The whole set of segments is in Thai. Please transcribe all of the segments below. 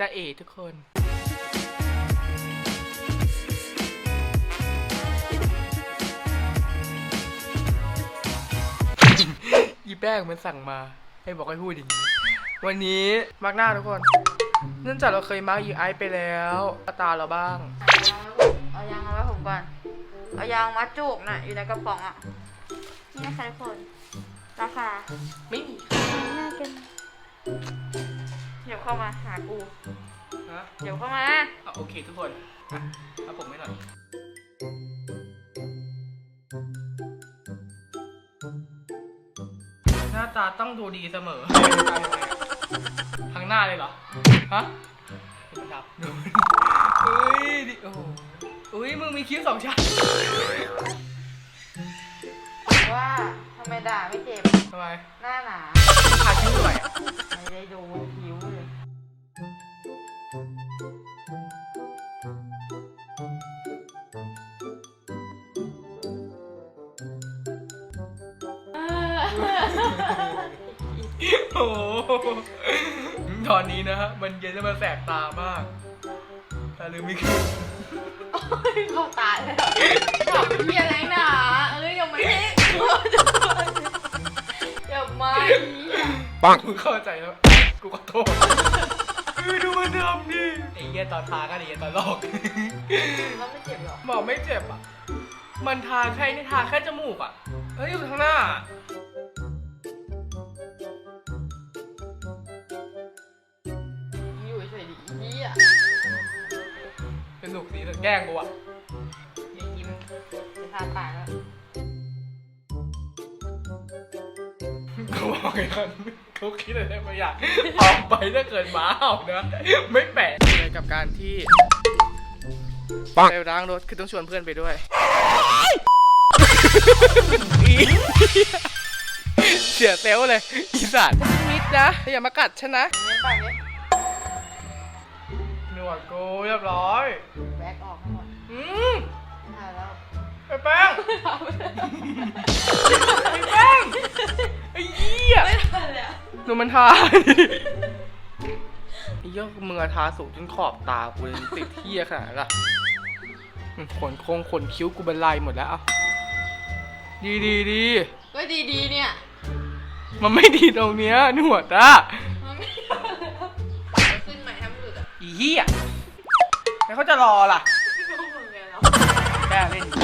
จะเอทุกคนอีแป้งมันสั่งมา ให้บอกให้พูดอย่างนี้ วันนี้มาร์กหน้าทุกคน เนื่องจากเราเคยมาร์กอีไอซ์ไปแล้วตาเราบ้าง เอายางมาไว้ผมก่อน เอายางมัดจุกน่ะ อยู่ในกระป๋องอะ นี่นะคะทุกคน ราคา ไม่มีน่ากัน เดี๋ยวเข้ามาหากู นะเดี๋ยวเข้ามา อะโอเคทุกคนอะเอาผมไม่หน่อยหน้าตาต้องดูดีเสมอทางหน้าเลยเหรอ ฮะมันดับดูเฮ้ยดิโอ้โหอุ้ยมึงมีคิ้วสองชั้นว่าทำไมด่าไม่เจ็บ ทำไมหน้าหนาทาคิ้วหน่อยอะไม่ได้ดูคิ้วเลย โอ้โหตอนนี้นะฮะมันเย็นแล้วมันแสบตามากตาลืมไม่ขึ้นเข้าตาเลยดอกเบี้ยอะไรหนาเอ้ยยังไม่ได้อย่ามาอีกปังกูเข้าใจแล้ว กูขอโทษ เฮ้ยดูมันทำดิไอ้เหี้ยตอนทาก็ดีตอนลอก แล้วไม่เจ็บหรอบอกไม่เจ็บอะ มันทาแค่นี่ทาแค่จมูกอะเอ้ยอยู่ข้างหน้า อยู่เฉยๆดิอีเหี้ยสนุกดีแต่แกล้งกูอะ อย่ายิ้มจะทาปากแล้วเขาบอกอย่างนั้ นเขาคิดอะไรบางอย่างออกไปถ้าเกิดหมาเห่านะ ไม่แปลกเลยกับการที่ไปล้างรถคือต้องชวนเพื่อนไปด้วย เสียเซลลเลย อีสัตว์มิดนะอย่ามากัดฉันนะเน้นปากดิหนวดกูเรียบร้อย แบ็กออกทั้งหมดอืมทาแล้วไอ้แป้งไอ้แป้งไอ้เหี้ยไม่ทันแล้ว ดูมันทาดิไอ้เหี้ยมึงอะทาสูงจนขอบตากูเลยติดเหี้ยขนาดนั้นล่ะอืมขนโคงขนคิ้วกูบรรลัยหมดแล้วอะดีดีดี ก็ดีๆเนี่ยมันไม่ดีตรงเนี้ยหนวดอะมันไม่ทันแล้วขึ้นใหม่ทำหลุดอะอีเหี้ยแล้วเขาจะรอล่ะ ไม่รู้เหมือนกันแล้วแก้เล่นอยู่มึงเป็น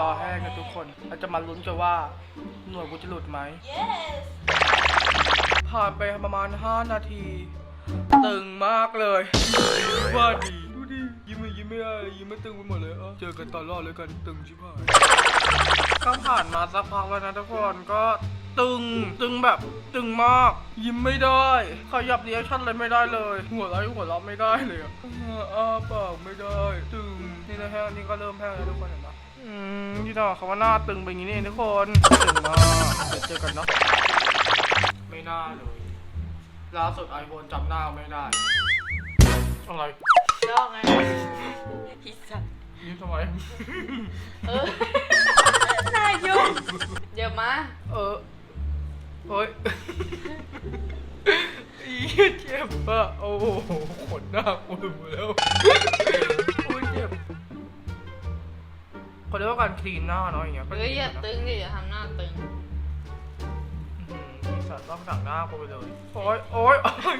รอให้กันทุกคน เราจะมาลุ้นกันว่า หน่วยกูจะหลุดไหม yes ผ่านไปประมาณ 5 นาที ตึงมากเลย ว่าดีดูดิ ยิ้มไม่ยิ้มไม่ได้เลยยิ้มไม่ตึงไปหมดเลยเออเจอกันตอนรอดเลยกันตึงชิบหาย ก็ผ่านมาสักพักแล้วนะทุกคนก็ตึง ตึงแบบตึงมาก ยิ้มไม่ได้ขยับเรีแอคชั่นอะไรไม่ได้เลย หัวเราะหัวเราะไม่ได้เลยอะเอออ้าปากไม่ได้ ตึงนี่นะฮะนี่ก็เริ่มแห้งแล้วทุกคนเห็นปะ อืมที่ดอกคำว่าหน้าตึงเป็นอย่างนี้นี่เองทุกคนตึงมากเดี๋ยวเจอกันเนาะไม่น่าเลยล่าสุดไอโฟนจำหน้าไม่ได้อะไรลอกไงพิซซ่ายิ้มทำไมเออน่ายุ่งเดี๋ยวมา เออเฮ้ยอีเหี้ยเจ็บอะโอ้โหขนหน้ากูหลุดหมดแล้วโอ้ยเจ็บ เขาเรียกว่าการคลีนหน้าเนาะอย่างเงี้ยก็เฮ้ยดีอย่านะตึงดิอย่าทำหน้าตึง อืมไอ้สัตว์ต้องสั่งหน้ากูไปเลยโอ้ยโอ้ยโอ้ย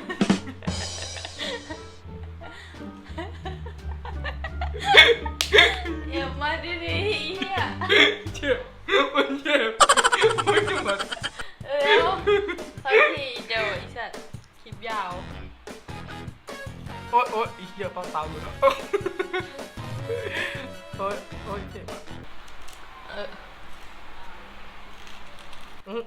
เดี๋ยวมาดิดิเฮียเจ็บมันเจ็บโอ้ยจังหวะเออสักทีเดี๋ยวไอ้สัตว์คลิปยาวโอ๊ยโอ๊ยอีเหี้ยเป้าตาหลุดแล้วโอ๊ยโอ๊ยเจ็บอะเอออื้อ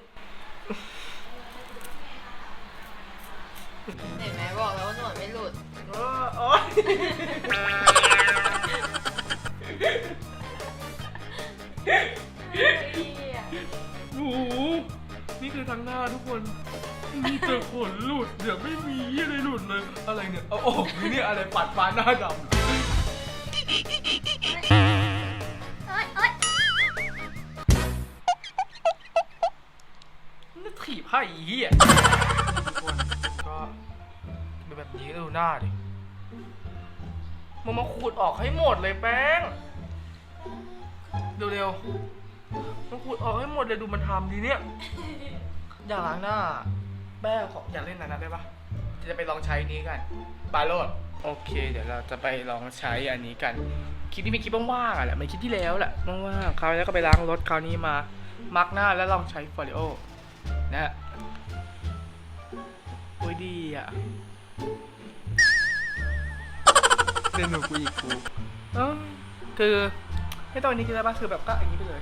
เห็นไหมบอกแล้วว่าหนวดไม่หลุด โอ๊ยเฮียโอ้โหนี่คือทั้งหน้าทุกคน มีแต่ขนหลุดเดี๋ยวไม่มีอะไรหลุดเลย อะไรเนี่ย เอาออกนี่นี่อะไรปัดฟ้าหน้าดำ นี่ถีบให้อีเหี้ยทุกคนก็แบบนี้ดูหน้าดิมึงมาขูดออกให้หมดเลยแป้งเร็วๆมาขูดออกให้หมดเลยดูมันทำดีเนี่ยอยากล้างหน้า แป้งขออยากเล่นอันนั้นได้ปะจะไปลองใช้นี้กัน บาโรดโอเค เดี๋ยวเราจะไปลองใช้อันนี้กัน คลิปนี้เป็นคลิปว่างๆอะแหละไม่คลิปที่แล้วแหละว่างๆคราวนี้ก็ไปล้างรถคราวนี้มามาร์กหน้าแล้วลองใช้ฟอริโอนะฮะ โอ้ยดีอะเดินหนูกูอีกกูเออคือไม่ต้องอันนี้ก็ได้ปะคือแบบก็อย่างนี้ไปเลย